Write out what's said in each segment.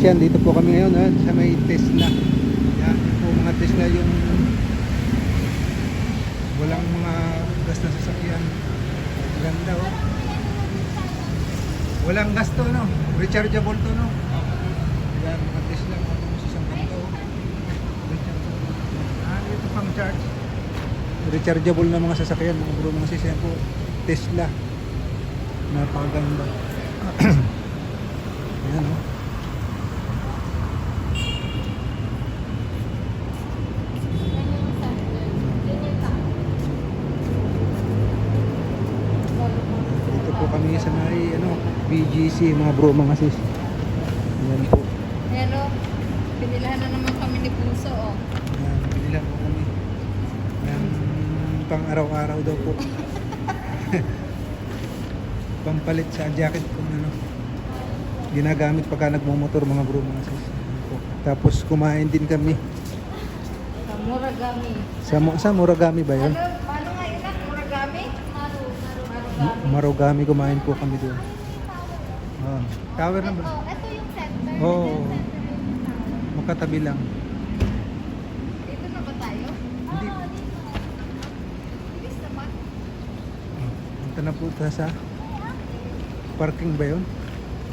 Tapos yan, dito po kami ngayon eh, sa may Tesla. Yan, yan po mga Tesla yung walang mga gas na sasakyan. Ganda oh. Walang gas to no, rechargeable to no. Yan mga Tesla, matapos isang ganda oh. Ah, dito pang charge. Rechargeable na mga sasakyan, mga bro mga sisyan po. Tesla. Napakaganda. Ayan oh. Sa may ano, BGC, mga bro, mga sis. Ayan po. Pero, pinilahan na naman kami ni Puso, oh. Ayan, lang po kami. Ayan, pang araw-araw daw po. Pampalit sa jacket kung ano. Ginagamit pagka nagmumotor mga bro, mga sis. Tapos kumain din kami. Sa Muragami. Sa, Mo- sa Muragami ba yun? Ano, paano nga yun ah? Muragami? Maru, Maru, Marugami. Kumain po kami doon. Ah, tower na ba? Ito, ito yung center. Oo. Yung tower. Magkatabi lang. Dito na ba tayo? Hindi. Oo, dito. Bilis naman. Punta na po tayo sa parking ba yun?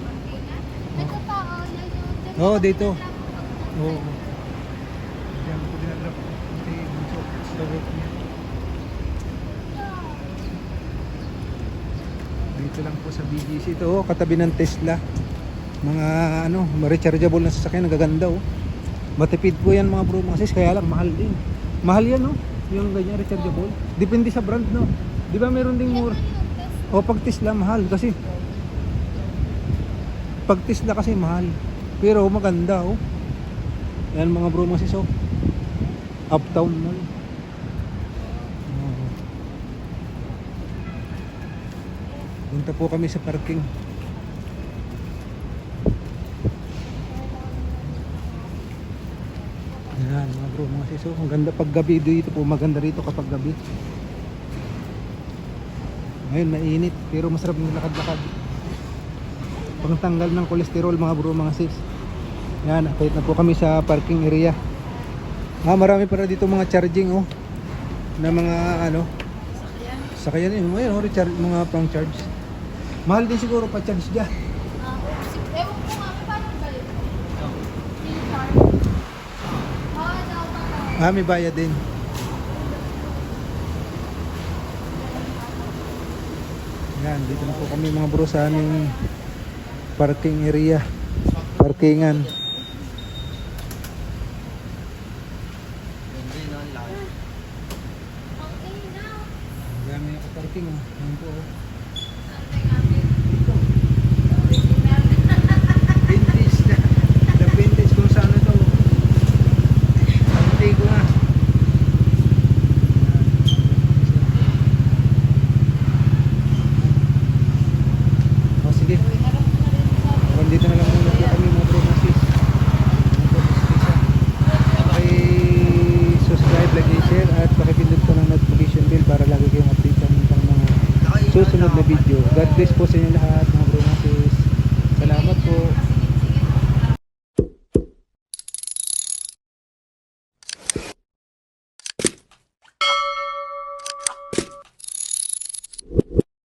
Martina. Ito pa, oh, yun yung... Oo, dito. Oo. Oo. Diyan ko dinadrop. Hindi, bunso. Niya. Dito lang po sa BGC. Ito, oh, katabi ng Tesla. Mga ano, rechargeable na sasakyan. Nagaganda, oh. Matipid po yan mga bro, mga sis. Kaya lang, mahal din. Mahal yan, no? Yung ganyan, rechargeable. Depende sa brand, no? Di ba meron ding test. O pag Tesla mahal kasi pag Tesla kasi mahal pero maganda oh yan mga bro mga sis oh uptown mall Oo. Punta po kami sa parking yan mga bro mga sis oh ang ganda pag gabi dito po maganda rito kapag gabi ngayon mainit pero masarap yung lakad-lakad. Pangtanggal ng kolesterol mga bro mga sis. Yan, akit na po kami sa parking area. Ah, marami para dito mga charging oh. Na mga ano, Sakyan. sakyan yun. Ngayon, oh, recharge, mga pang charge. Mahal din siguro pa charge dyan. Ah, si- Ewan ko nga, paano ba yun? Yung car. Oo, ito, ito. Ah, may bayad din. Yan, dito na po kami mga bro sa aming parking area. Parkingan. Na. Dami ako parking oh. Yan po oh. Original. Vintage na. The vintage kung saan ito. Antigo na. O sige. Uy, harap mo na rin sa Hanggang dito na lang muna po kami mga bro mga sis. Yan po, Miss Lisa. Paki-subscribe, like, and share at pakipindot po ng notification bell para lagi kayong update ng mga susunod na video. God bless po sa inyo lahat mga bro. Salamat po.